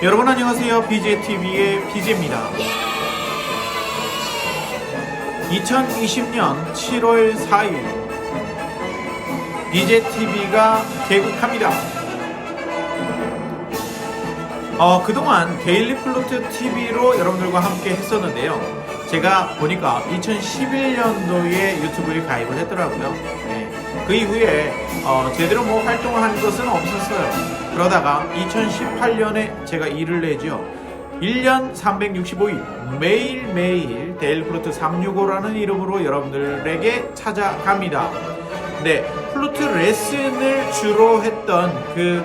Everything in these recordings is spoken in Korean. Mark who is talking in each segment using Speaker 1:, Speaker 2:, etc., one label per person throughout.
Speaker 1: 여러분 안녕하세요. BJTV의 BJ입니다. 2020년 7월 4일 BJTV가 개국합니다. 어, 그동안 데일리 플루트 TV로 여러분들과 함께 했었는데요. 제가 보니까 2011년도에 유튜브에 가입을 했더라고요. 네. 그 이후에 어, 제대로 뭐 활동을 한 것은 없었어요. 그러다가 2018년에 제가 일을 내죠. 1년 365일 매일매일 데일 플루트 365라는 이름으로 여러분들에게 찾아갑니다. 네, 플루트 레슨을 주로 했던 그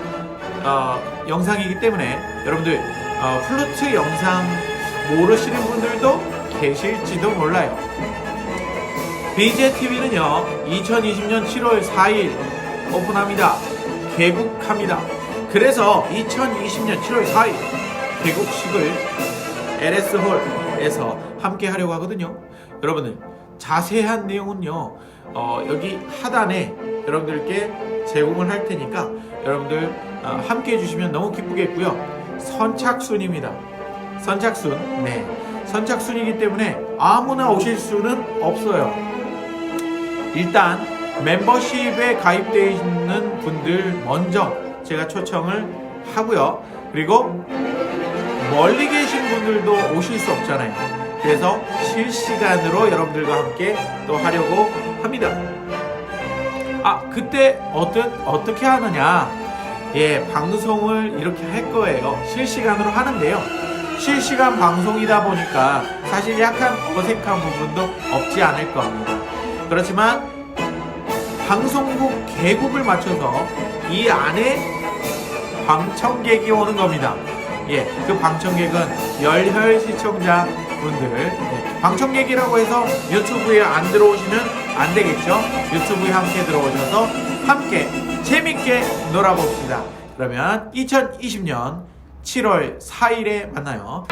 Speaker 1: 어, 영상이기 때문에 여러분들 어, 플루트 영상 모르시는 분들도 계실지도 몰라요. BJTV는요 2020년 7월 4일 오픈합니다. 개국합니다. 그래서 2020년 7월 4일 개국식을 LS홀에서 함께 하려고 하거든요. 여러분들 자세한 내용은요 어, 여기 하단에 여러분들께 제공을 할 테니까 여러분들 어, 함께 해주시면 너무 기쁘겠고요. 선착순입니다. 선착순, 네. 선착순이기 때문에 아무나 오실 수는 없어요. 일단 멤버십에 가입되어 있는 분들 먼저 제가 초청을 하고요. 그리고 멀리 계신 분들도 오실 수 없잖아요. 그래서 실시간으로 여러분들과 함께 또 하려고 합니다. 아, 그때 어떠, 어떻게 하느냐? 예, 방송을 이렇게 할 거예요. 실시간으로 하는데요. 실시간 방송이다 보니까 사실 약간 어색한 부분도 없지 않을 겁니다. 그렇지만 방송국 개국을 맞춰서 이 안에 방청객이 오는 겁니다. 예, 그 방청객은 열혈 시청자 분들. 네, 방청객이라고 해서 유튜브에 안 들어오시면 안 되겠죠? 유튜브에 함께 들어오셔서 함께 재밌게 놀아봅시다. 그러면 2020년 7월 4일에 만나요.